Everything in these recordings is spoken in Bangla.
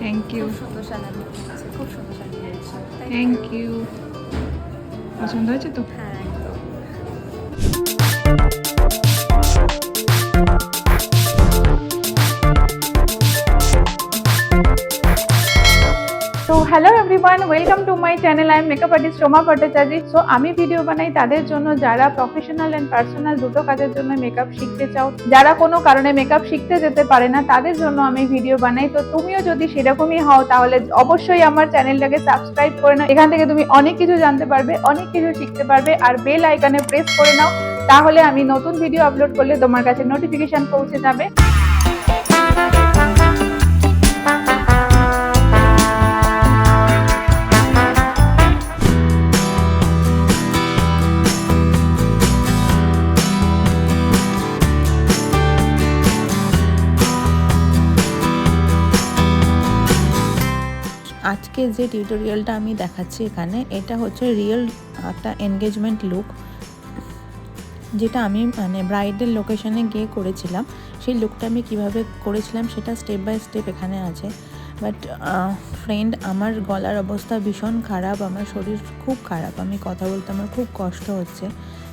সুন্দর ইউ হয়েছে খুব সুন্দর থ্যাংক ইউ পছন্দ হয়েছে তো? হ্যাঁ তো hello everyone welcome to my channel I am makeup artist Roma Bhattacharya so আমি ভিডিও বানাই তাদের জন্য যারা প্রফেশনাল অ্যান্ড পার্সোনাল দুটো কাজের জন্য মেকআপ শিখতে চাও, যারা কোনো কারণে মেকআপ শিখতে যেতে পারে না, তাদের জন্য আমি ভিডিও বানাই। তো তুমিও যদি সেরকমই হও, তাহলে অবশ্যই আমার চ্যানেলটাকে সাবস্ক্রাইব করে নাও। এখান থেকে তুমি অনেক কিছু জানতে পারবে, অনেক কিছু শিখতে পারবে, আর বেল আইকনে প্রেস করে নাও, তাহলে আমি নতুন ভিডিও আপলোড করলে তোমার কাছে নোটিফিকেশন পৌঁছে যাবে। আজকে যে টিউটোরিয়ালটা আমি দেখাচ্ছি এখানে, এটা হচ্ছে রিয়েল একটা এনগেজমেন্ট লুক যেটা আমি মানে ব্রাইডের লোকেশনে গিয়ে করেছিলাম। সেই লুকটা আমি কীভাবে করেছিলাম সেটা স্টেপ বাই স্টেপ এখানে আছে। বাট ফ্রেন্ড আমার গলার অবস্থা ভীষণ খারাপ, আমার শরীর খুব খারাপ, আমি কথা বলতে আমার খুব কষ্ট হচ্ছে।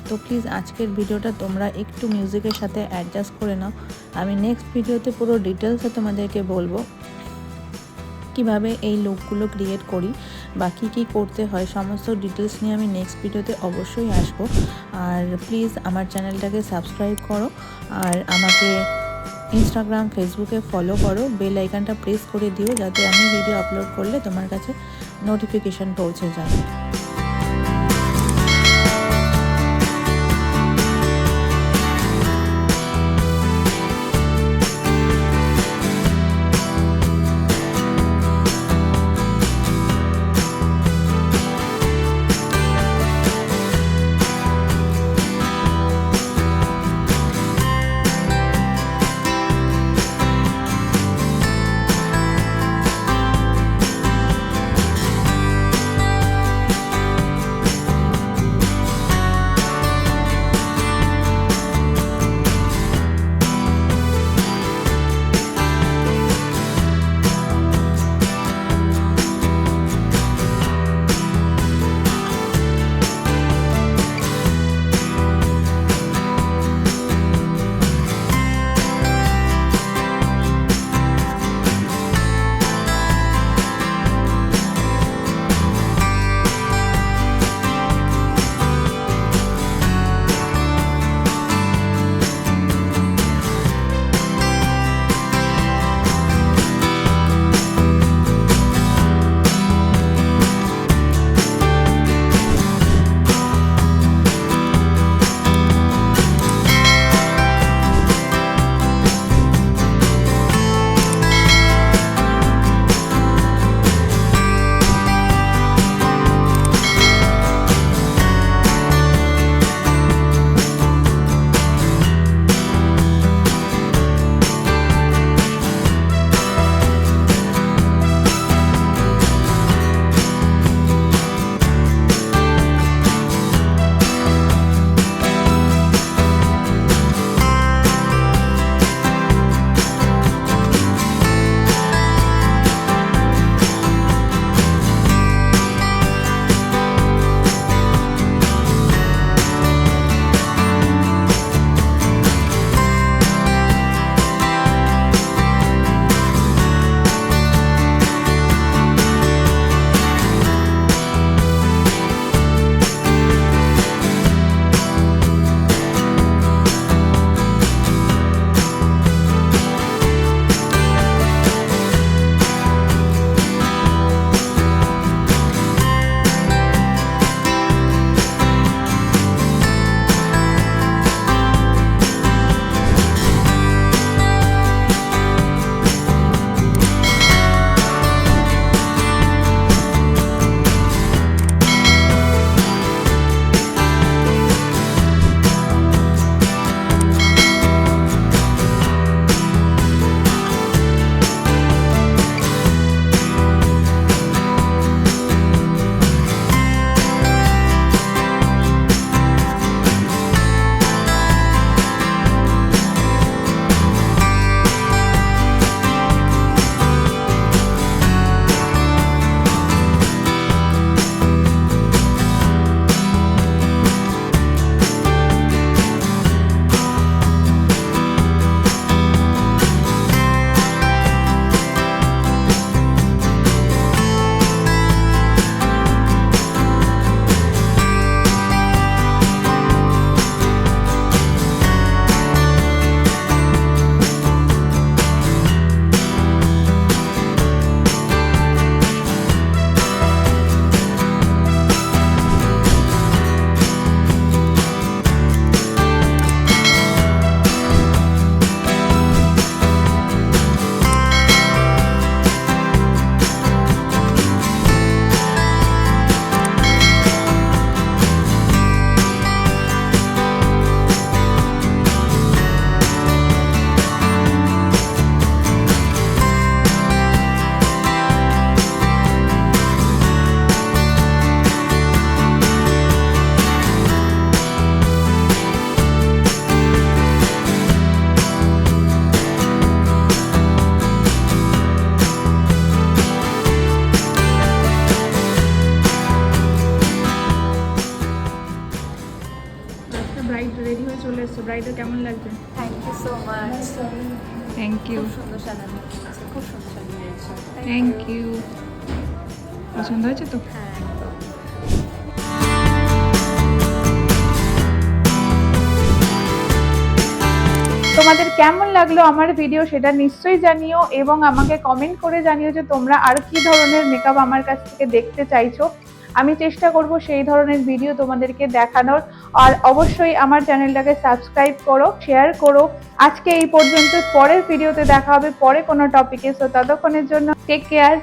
তো প্লিজ আজকের ভিডিওটা তোমরা একটু মিউজিকের সাথে অ্যাডজাস্ট করে নাও। আমি নেক্সট ভিডিওতে পুরো ডিটেলসে তোমাদেরকে বলব। কীভাবে এই লুকগুলো ক্রিয়েট করি বা কী কী করতে হয় সমস্ত ডিটেলস নিয়ে আমি নেক্সট ভিডিওতে অবশ্যই আসব। আর প্লিজ আমার চ্যানেলটাকে সাবস্ক্রাইব করো আর আমাকে ইনস্টাগ্রাম ফেসবুকে ফলো করো। বেল আইকনটা প্রেস করে দিও যাতে আমি ভিডিও আপলোড করলে তোমার কাছে নোটিফিকেশান পৌঁছে যায়। ব্রাইডে কেমন লাগছে thank you so much thank you সুন্দর সাজানো খুব সুন্দর সাজিয়েছে থ্যাংক ইউ পছন্দ হয়েছে তো? হ্যাঁ তোমাদের কেমন লাগল আমার ভিডিও সেটা নিশ্চয়ই জানিও এবং আমাকে কমেন্ট করে জানিও যে তোমরা আর কি ধরনের মেকআপ আমার কাছ থেকে দেখতে চাইছো। আমি চেষ্টা করব সেই ধরনের ভিডিও তোমাদেরকে দেখানোর। আর অবশ্যই আমার চ্যানেলটাকে সাবস্ক্রাইব করো শেয়ার করো। আজকে এই পর্যন্ত, পরের ভিডিওতে দেখা হবে পরে কোনো টপিকে সো ততক্ষণের জন্য টেক কেয়ার